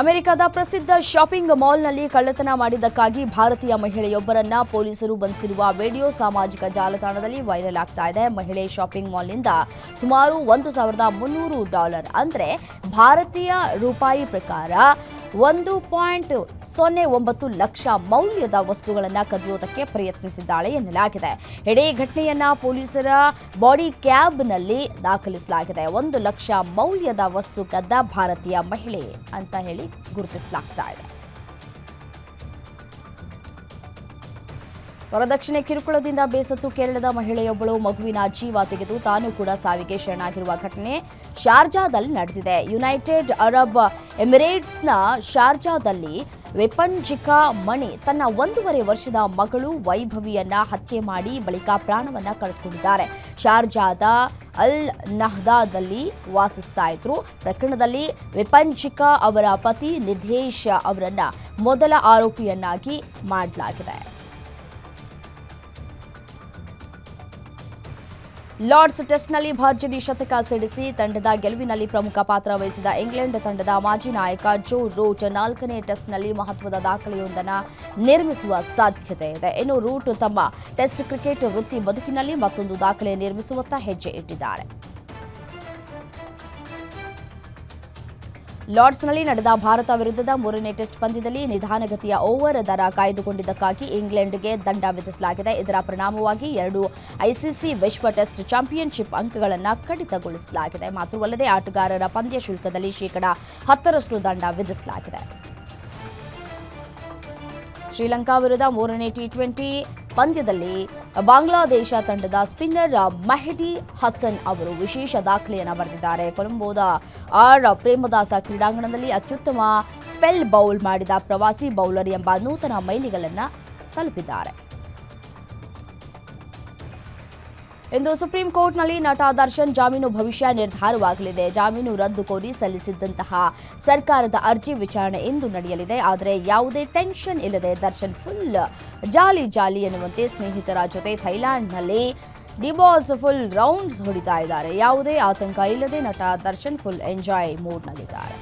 ಅಮೆರಿಕದ ಪ್ರಸಿದ್ಧ ಶಾಪಿಂಗ್ ಮಾಲ್ನಲ್ಲಿ ಕಳ್ಳತನ ಮಾಡಿದ್ದಕ್ಕಾಗಿ ಭಾರತೀಯ ಮಹಿಳೆಯೊಬ್ಬರನ್ನ ಪೊಲೀಸರು ಬಂಧಿಸಿರುವ ವಿಡಿಯೋ ಸಾಮಾಜಿಕ ಜಾಲತಾಣದಲ್ಲಿ ವೈರಲ್ ಆಗ್ತಾ ಇದೆ. ಮಹಿಳೆ ಶಾಪಿಂಗ್ ಮಾಲ್ನಿಂದ ಸುಮಾರು ಒಂದು ಸಾವಿರದ ಮುನ್ನೂರು ಡಾಲರ್ ಅಂದರೆ ಭಾರತೀಯ ರೂಪಾಯಿ ಪ್ರಕಾರ ಒಂದು ಪಾಯಿಂಟ್ ಸೊನ್ನೆ ಒಂಬತ್ತು ಲಕ್ಷ ಮೌಲ್ಯದ ವಸ್ತುಗಳನ್ನು ಕದಿಯೋದಕ್ಕೆ ಪ್ರಯತ್ನಿಸಿದ್ದಾಳೆ ಎನ್ನಲಾಗಿದೆ. ಇಡೀ ಘಟನೆಯನ್ನ ಪೊಲೀಸರ ಬಾಡಿ ಕ್ಯಾಬ್ನಲ್ಲಿ ದಾಖಲಿಸಲಾಗಿದೆ. ಒಂದು ಲಕ್ಷ ಮೌಲ್ಯದ ವಸ್ತು ಕದ್ದ ಭಾರತೀಯ ಮಹಿಳೆ ಅಂತ ಹೇಳಿ ಗುರುತಿಸಲಾಗ್ತಾ ಇದೆ. ವರದಕ್ಷಿಣೆ ಕಿರುಕುಳದಿಂದ ಬೇಸತ್ತು ಕೇರಳದ ಮಹಿಳೆಯೊಬ್ಬಳು ಮಗುವಿನ ಜೀವ ತೆಗೆದು ತಾನು ಕೂಡ ಸಾವಿಗೆ ಶರಣಾಗಿರುವ ಘಟನೆ ಶಾರ್ಜಾದಲ್ಲಿ ನಡೆದಿದೆ. ಯುನೈಟೆಡ್ ಅರಬ್ ಎಮಿರೇಟ್ಸ್ನ ಶಾರ್ಜಾದಲ್ಲಿ ವೆಪಂಜಿಕಾ ಮಣಿ ತನ್ನ ಒಂದೂವರೆ ವರ್ಷದ ಮಗಳು ವೈಭವಿಯನ್ನ ಹತ್ಯೆ ಮಾಡಿ ಬಳಿಕ ಪ್ರಾಣವನ್ನ ಕಳೆದುಕೊಂಡಿದ್ದಾರೆ. ಶಾರ್ಜಾದ ಅಲ್ ನಹ್ದಾದಲ್ಲಿ ವಾಸಿಸ್ತಾ ಇದ್ರು. ಪ್ರಕರಣದಲ್ಲಿ ವಿಪಂಜಿಕಾ ಅವರ ಪತಿ ನಿರ್ದೇಶ ಅವರನ್ನ ಮೊದಲ ಆರೋಪಿಯನ್ನಾಗಿ ಮಾಡಲಾಗಿದೆ. ಲಾರ್ಡ್ಸ್ ಟೆಸ್ಟ್ನಲ್ಲಿ ಭರ್ಜರಿ ಶತಕ ಸಿಡಿಸಿ ತಂಡದ ಗೆಲುವಿನಲ್ಲಿ ಪ್ರಮುಖ ಪಾತ್ರ ವಹಿಸಿದ ಇಂಗ್ಲೆಂಡ್ ತಂಡದ ಮಾಜಿ ನಾಯಕ ಜೋ ರೂಟ್ ನಾಲ್ಕನೇ ಟೆಸ್ಟ್ನಲ್ಲಿ ಮಹತ್ವದ ದಾಖಲೆಯೊಂದನ್ನು ನಿರ್ಮಿಸುವ ಸಾಧ್ಯತೆ ಇದೆ. ಇನ್ನು ರೂಟ್ ತಮ್ಮ ಟೆಸ್ಟ್ ಕ್ರಿಕೆಟ್ ವೃತ್ತಿ ಬದುಕಿನಲ್ಲಿ ಮತ್ತೊಂದು ದಾಖಲೆ ನಿರ್ಮಿಸುವತ್ತ ಹೆಜ್ಜೆ ಇಟ್ಟಿದ್ದಾರೆ. ಲಾರ್ಡ್ಸ್ನಲ್ಲಿ ನಡೆದ ಭಾರತ ವಿರುದ್ಧದ ಮೂರನೇ ಟೆಸ್ಟ್ ಪಂದ್ಯದಲ್ಲಿ ನಿಧಾನಗತಿಯ ಓವರ್ ದರ ಕಾಯ್ದುಕೊಂಡಿದ್ದಕ್ಕಾಗಿ ಇಂಗ್ಲೆಂಡ್ಗೆ ದಂಡ ವಿಧಿಸಲಾಗಿದೆ. ಇದರ ಪರಿಣಾಮವಾಗಿ ಎರಡು ಐಸಿಸಿ ವಿಶ್ವ ಟೆಸ್ಟ್ ಚಾಂಪಿಯನ್ಶಿಪ್ ಅಂಕಗಳನ್ನು ಕಡಿತಗೊಳಿಸಲಾಗಿದೆ. ಮಾತ್ರವಲ್ಲದೆ ಆಟಗಾರರ ಪಂದ್ಯ ಶುಲ್ಕದಲ್ಲಿ ಶೇಕಡಾ ಹತ್ತರಷ್ಟು ದಂಡ ವಿಧಿಸಲಾಗಿದೆ. ಶ್ರೀಲಂಕಾ ವಿರುದ್ಧ ಮೂರನೇ ಟಿ ಟ್ವೆಂಟಿ ಪಂದ್ಯದಲ್ಲಿ ಬಾಂಗ್ಲಾದೇಶ ತಂಡದ ಸ್ಪಿನ್ನರ್ ಮೆಹಡಿ ಹಸನ್ ಅವರು ವಿಶೇಷ ದಾಖಲೆಯನ್ನು ಬರೆದಿದ್ದಾರೆ. ಕೊಲಂಬೋದ ಆರ್ ಪ್ರೇಮದಾಸ ಕ್ರೀಡಾಂಗಣದಲ್ಲಿ ಅತ್ಯುತ್ತಮ ಸ್ಪೆಲ್ ಬೌಲ್ ಮಾಡಿದ ಪ್ರವಾಸಿ ಬೌಲರ್ ಎಂಬ ನೂತನ ಮೈಲಿಗಳನ್ನು ತಲುಪಿದ್ದಾರೆ. ಇಂದು ಸುಪ್ರೀಂ ಕೋರ್ಟ್ನಲ್ಲಿ ನಟ ದರ್ಶನ್ ಜಾಮೀನು ಭವಿಷ್ಯ ನಿರ್ಧಾರವಾಗಲಿದೆ. ಜಾಮೀನು ರದ್ದು ಕೋರಿ ಸಲ್ಲಿಸಿದ್ದಂತಹ ಸರ್ಕಾರದ ಅರ್ಜಿ ವಿಚಾರಣೆ ಇಂದು ನಡೆಯಲಿದೆ. ಆದರೆ ಯಾವುದೇ ಟೆನ್ಷನ್ ಇಲ್ಲದೆ ದರ್ಶನ್ ಫುಲ್ ಜಾಲಿ ಜಾಲಿ ಎನ್ನುವಂತೆ ಸ್ನೇಹಿತರ ಜೊತೆ ಥೈಲ್ಯಾಂಡ್ನಲ್ಲಿ ಡಿಬಾಸ್ ಫುಲ್ ರೌಂಡ್ಸ್ ಹೊಡಿತಾ ಇದ್ದಾರೆ. ಯಾವುದೇ ಆತಂಕ ಇಲ್ಲದೆ ನಟ ದರ್ಶನ್ ಫುಲ್ ಎಂಜಾಯ್ ಮೂಡ್ನಲ್ಲಿದ್ದಾರೆ.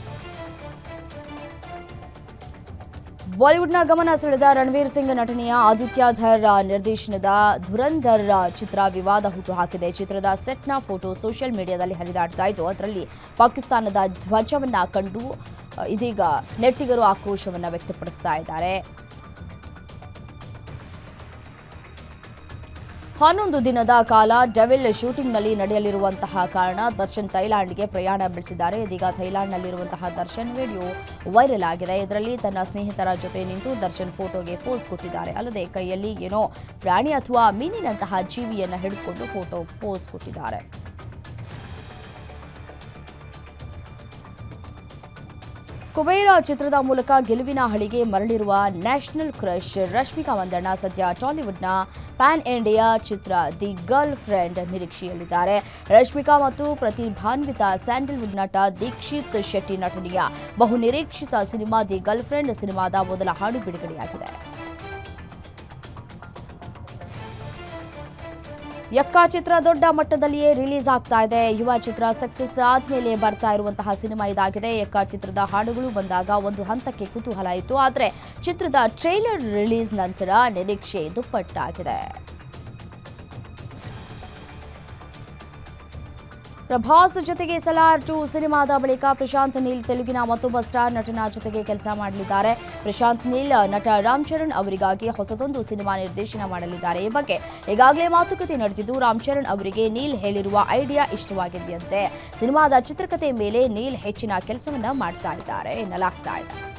ಬಾಲಿವುಡ್ನ ಗಮನ ಸೆಳೆದ ರಣವೀರ್ ಸಿಂಗ್ ನಟನೆಯ ಆದಿತ್ಯ ಧರ್ ನಿರ್ದೇಶನದ ಧುರಂಧರ್ ಚಿತ್ರ ವಿವಾದ ಹುಟ್ಟುಹಾಕಿದೆ. ಚಿತ್ರದ ಸೆಟ್ನ ಫೋಟೋ ಸೋಷಿಯಲ್ ಮೀಡಿಯಾದಲ್ಲಿ ಹರಿದಾಡ್ತಾ ಇದ್ದು, ಅದರಲ್ಲಿ ಪಾಕಿಸ್ತಾನದ ಧ್ವಜವನ್ನ ಕಂಡು, ಇದೀಗ ನೆಟ್ಟಿಗರು ಆಕ್ರೋಶವನ್ನು ವ್ಯಕ್ತಪಡಿಸ್ತಾ ಇದ್ದಾರೆ. ಹನ್ನೊಂದು ದಿನದ ಕಾಲ ಡೆವಿಲ್ ಶೂಟಿಂಗ್ನಲ್ಲಿ ನಡೆಯಲಿರುವಂತಹ ಕಾರಣ ದರ್ಶನ್ ಥೈಲ್ಯಾಂಡ್ಗೆ ಪ್ರಯಾಣ ಬೆಳೆಸಿದ್ದಾರೆ. ಇದೀಗ ಥೈಲ್ಯಾಂಡ್ನಲ್ಲಿರುವಂತಹ ದರ್ಶನ್ ವಿಡಿಯೋ ವೈರಲ್ ಆಗಿದೆ. ಇದರಲ್ಲಿ ತನ್ನ ಸ್ನೇಹಿತರ ಜೊತೆ ನಿಂತು ದರ್ಶನ್ ಫೋಟೋಗೆ ಪೋಸ್ ಕೊಟ್ಟಿದ್ದಾರೆ. ಅಲ್ಲದೆ ಕೈಯಲ್ಲಿ ಏನೋ ಪ್ರಾಣಿ ಅಥವಾ ಮೀನಿನಂತಹ ಜೀವಿಯನ್ನು ಹಿಡಿದುಕೊಂಡು ಫೋಟೋ ಪೋಸ್ ಕೊಟ್ಟಿದ್ದಾರೆ. ಕುಬೇರ ಚಿತ್ರದ ಮೂಲಕ ಗೆಲುವಿನ ಹಳಿಗೆ ಮರಳಿರುವ ನ್ಯಾಷನಲ್ ಕ್ರಶ್ ರಶ್ಮಿಕಾ ಮಂದಣ್ಣ ಸದ್ಯ ಟಾಲಿವುಡ್ನ ಪ್ಯಾನ್ ಇಂಡಿಯಾ ಚಿತ್ರ ದಿ ಗರ್ಲ್ ಫ್ರೆಂಡ್ ನಿರೀಕ್ಷೆಯಲ್ಲಿದ್ದಾರೆ. ರಶ್ಮಿಕಾ ಮತ್ತು ಪ್ರತಿಭಾನ್ವಿತ ಸ್ಯಾಂಡಲ್ವುಡ್ ನಟ ದೀಕ್ಷಿತ್ ಶೆಟ್ಟಿ ನಟನೆಯ ಬಹುನಿರೀಕ್ಷಿತ ಸಿನಿಮಾ ದಿ ಗರ್ಲ್ ಫ್ರೆಂಡ್ ಸಿನಿಮಾದ ಮೊದಲ ಹಾಡು ಬಿಡುಗಡೆಯಾಗಿದೆ ಯಕ್ಕ ಚಿತ್ರ ದೊಡ್ಡ ಮಟ್ಟದಲ್ಲಿಯೇ ರಿಲೀಸ್ ಆಗ್ತಾ ಇದೆ. ಯುವ ಚಿತ್ರ ಸಕ್ಸಸ್ ಆದ್ಮೇಲೆ ಬರ್ತಾ ಇರುವಂತಹ ಸಿನಿಮಾ ಇದಾಗಿದೆ. ಯಕ್ಕ ಚಿತ್ರದ ಹಾಡುಗಳು ಬಂದಾಗ ಒಂದು ಹಂತಕ್ಕೆ ಕುತೂಹಲ ಇತ್ತು. ಆದರೆ ಚಿತ್ರದ ಟ್ರೈಲರ್ ರಿಲೀಸ್ ನಂತರ ನಿರೀಕ್ಷೆ ದುಪ್ಪಟ್ಟಾಗಿದೆ. ಪ್ರಭಾಸ್ ಜೊತೆಗೆ ಸಲಾರ್ ಟು ಸಿನಿಮಾದ ಬಳಿಕ ಪ್ರಶಾಂತ್ ನೀಲ್ ತೆಲುಗಿನ ಮತ್ತೊಬ್ಬ ಸ್ಟಾರ್ ನಟನ ಜೊತೆಗೆ ಕೆಲಸ ಮಾಡಲಿದ್ದಾರೆ. ಪ್ರಶಾಂತ್ ನೀಲ್, ನಟ ರಾಮ್ ಚರಣ್ ಅವರಿಗಾಗಿ ಹೊಸದೊಂದು ಸಿನಿಮಾ ನಿರ್ದೇಶನ ಮಾಡಲಿದ್ದಾರೆ. ಈ ಬಗ್ಗೆ ಈಗಾಗಲೇ ಮಾತುಕತೆ ನಡೆದಿದ್ದು, ರಾಮ್ ಚರಣ್ ಅವರಿಗೆ ನೀಲ್ ಹೇಳಿರುವ ಐಡಿಯಾ ಇಷ್ಟವಾಗಿದೆಯಂತೆ ಸಿನಿಮಾದ ಚಿತ್ರಕಥೆ ಮೇಲೆ ನೀಲ್ ಹೆಚ್ಚಿನ ಕೆಲಸವನ್ನ ಮಾಡ್ತಾ ಇದ್ದಾರೆ ಎನ್ನಲಾಗ್ತಾ ಇದೆ.